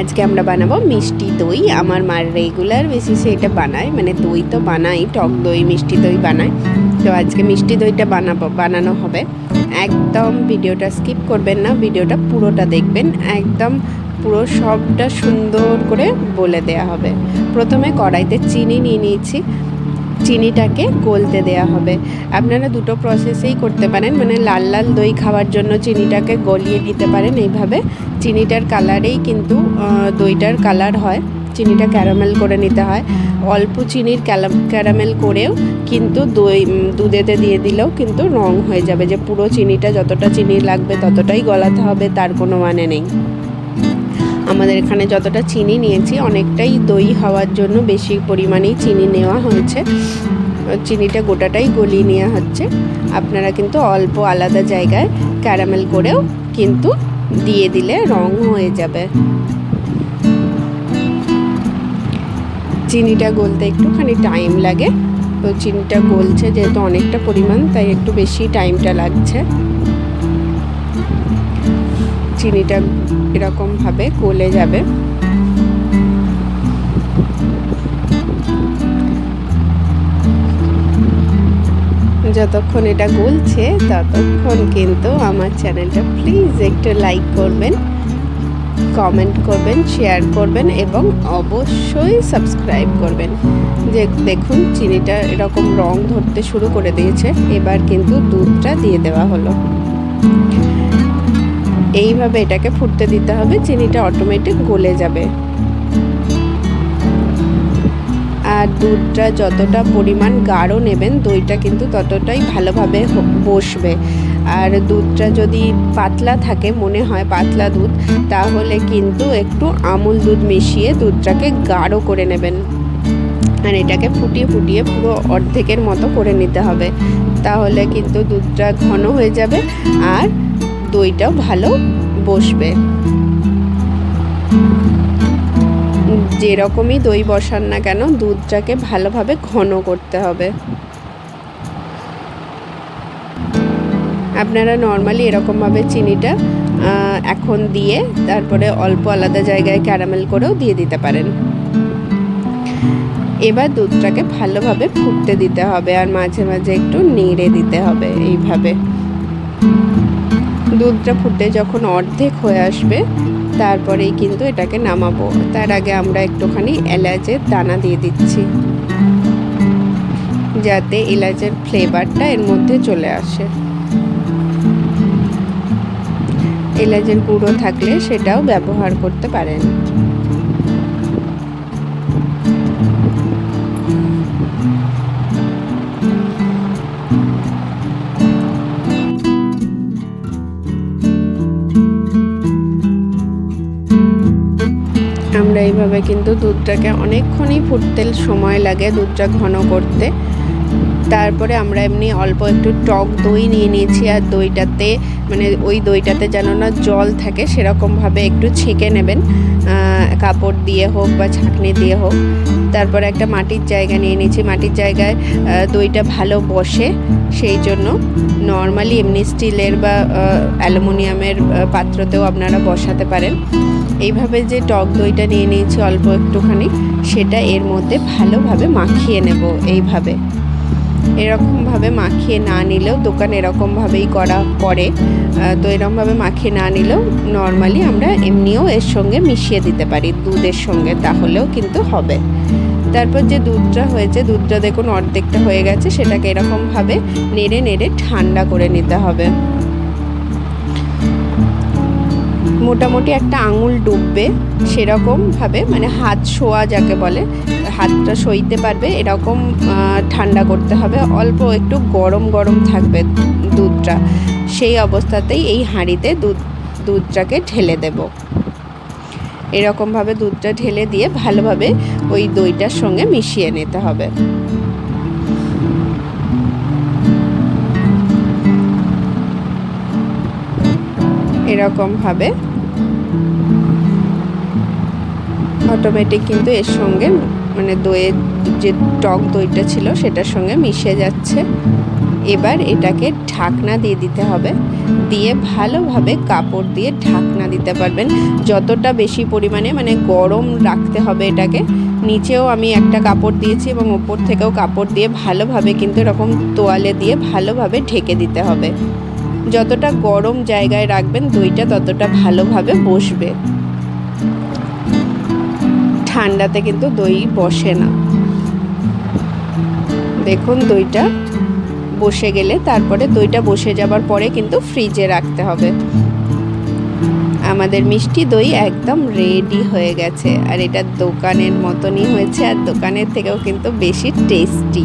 আজকে আমরা বানাবো মিষ্টি দই। আমার মার রেগুলার বেসিসে এটা বানায় মানে দই তো বানাই, টক দই, মিষ্টি দই বানায়। তো আজকে মিষ্টি দইটা বানাবো, বানানো হবে। একদম ভিডিওটা স্কিপ করবেন না, ভিডিওটা পুরোটা দেখবেন। একদম পুরো সবটা সুন্দর করে বলে দেয়া হবে। প্রথমে কড়াইতে চিনি নিয়ে নিয়েছি। চিনিটাকে গলতে দেয়া হবে। আপনারা দুটো প্রসেসেই করতে পারেন। মানে লাল লাল দই খাওয়ার জন্য চিনিটাকে গলিয়ে নিতে পারেন। এইভাবে চিনিটার কালারেই কিন্তু দইটার কালার হয়। চিনিটা ক্যারামেল করে নিতে হয়। অল্প চিনির ক্যারামেল করেও কিন্তু দই দুধেতে দিয়ে দিলেও কিন্তু রং হয়ে যাবে। যে পুরো চিনিটা যতটা চিনি লাগবে ততটাই গলাতে হবে, তার কোনো মানে নেই। আমাদের এখানে যতটা চিনি নিয়েছি, অনেকটাই দই হওয়ার জন্য বেশি পরিমাণেই চিনি নেওয়া হয়েছে। চিনিটা গোটাটাই গলিয়ে নেওয়া হচ্ছে। আপনারা কিন্তু অল্প আলাদা জায়গায় ক্যারামেল করেও কিন্তু দিয়ে দিলে রং হয়ে যাবে। চিনিটা গলতে একটুখানি টাইম লাগে। তো চিনিটা গলছে যেহেতু অনেকটা পরিমাণ, তাই একটু বেশি টাইমটা লাগছে। চিনিটা এরকমভাবে গলে যাবে। যতক্ষণ এটা গলছে, ততক্ষণ কিন্তু আমার চ্যানেলটা প্লিজ একটু লাইক করবেন কমেন্ট করবেন শেয়ার করবেন এবং অবশ্যই সাবস্ক্রাইব করবেন। যে দেখুন চিনিটা এরকম রং ধরতে শুরু করে দিয়েছে, এবার কিন্তু দুধটা দিয়ে দেওয়া হলো। এইভাবে এটাকে ফুটতে দিতে হবে, চিনিটা অটোমেটিক গলে যাবে। আর দুধটা যতটা পরিমাণ গাঢ় নেবেন, দইটা কিন্তু ততটাই ভালোভাবে বসবে। আর দুধটা যদি পাতলা থাকে, মনে হয় পাতলা দুধ, তাহলে কিন্তু একটু আমুল দুধ মিশিয়ে দুধটাকে গাঢ় করে নেবেন। আর এটাকে ফুটিয়ে ফুটিয়ে পুরো অর্ধেকের মতো করে নিতে হবে। তাহলে কিন্তু দুধটা ঘন হয়ে যাবে। আর দইটাও ভালো বসবে। যেরকমই দই বসান না কেন, দুধটাকে ভালোভাবে ঘন করতে হবে। আপনারা নর্মালি এরকমভাবে চিনিটা এখন দিয়ে তারপরে অল্প আলাদা জায়গায় ক্যারামেল করেও দিয়ে দিতে পারেন। এবার দুধটাকে ভালোভাবে ফুটতে দিতে হবে আর মাঝে মাঝে একটু নেড়ে দিতে হবে এইভাবে। দুধটা ফুটে যখন অর্ধেক হয়ে আসবে, তারপরেই কিন্তু এটাকে নামাবো। তার আগে আমরা একটুখানি এলাচের দানা দিয়ে দিচ্ছি। যাতে এলাচের ফ্লেভারটা এর মধ্যে চলে আসে। এলাচের গুঁড়ো থাকলে সেটাও ব্যবহার করতে পারেন। এইভাবে কিন্তু দুধটাকে অনেকক্ষণই ফুটতে সময় লাগে দুধটা ঘন করতে। তারপরে আমরা এমনি অল্প একটু টক দই নিয়ে নিয়েছি, আর দইটাতে মানে ওই দইটাতে যেন না জল থাকে, সেরকমভাবে একটু ছেঁকে নেবেন। কাপড় দিয়ে হোক বা ছাঁকনি দিয়ে হোক। তারপরে একটা মাটির জায়গা নিয়ে নিয়েছি। মাটির জায়গায় দইটা ভালো বসে, সেই জন্য নর্মালি এমনি স্টিলের বা অ্যালুমিনিয়ামের পাত্রতেও আপনারা বসাতে পারেন। এইভাবে যে টক দইটা নিয়ে নিয়েছি অল্প একটুখানি, সেটা এর মধ্যে ভালোভাবে মাখিয়ে নেব এইভাবে। এরকমভাবে মাখিয়ে না নিলেও দোকান এরকমভাবেই করা করে তো এরকমভাবে মাখিয়ে না নিলেও নর্মালি আমরা এমনিও এর সঙ্গে মিশিয়ে দিতে পারি, দুধের সঙ্গে, তাহলেও কিন্তু হবে। তারপর যে দুধটা হয়েছে, দুধটা দেখুন অর্ধেকটা হয়ে গেছে, সেটাকে এরকমভাবে নেড়ে নেড়ে ঠান্ডা করে নিতে হবে। মোটামুটি একটা আঙুল ডুববে সেরকমভাবে মানে হাত শোয়া যাকে বলে, হাতটা সইতে পারবে, এরকম ঠান্ডা করতে হবে। অল্প একটু গরম গরম থাকবে দুধটা, সেই অবস্থাতেই এই হাঁড়িতে দুধ, দুধটাকে ঢেলে দেব। এরকমভাবে দুধটা ঢেলে দিয়ে ভালোভাবে ওই দইটার সঙ্গে মিশিয়ে নিতে হবে। এরকমভাবে অটোমেটিক কিন্তু এর সঙ্গে মানে দইয়ের যে টক দইটা ছিল সেটার সঙ্গে মিশে যাচ্ছে। এবার এটাকে ঢাকনা দিয়ে দিতে হবে। দিয়ে ভালোভাবে কাপড় দিয়ে ঢাকনা দিতে পারবেন। যতটা বেশি পরিমাণে মানে গরম রাখতে হবে এটাকে, নিচেও আমি একটা কাপড় দিয়েছি এবং ওপর থেকেও কাপড় দিয়ে ভালোভাবে কিন্তু এরকম তোয়ালে দিয়ে ভালোভাবে ঢেকে দিতে হবে। যতটা গরম জায়গায় রাখবেন, দইটা ততটা ভালোভাবে বসবে। ঠান্ডাতে কিন্তু দই বসে না। দেখুন দইটা বসে গেলে তারপরে দইটা বসে যাবার পরে কিন্তু ফ্রিজে রাখতে হবে। আমাদের মিষ্টি দই একদম রেডি হয়ে গেছে। আর এটা দোকানের মতনই হয়েছে, আর দোকানের থেকেও কিন্তু বেশি টেস্টি।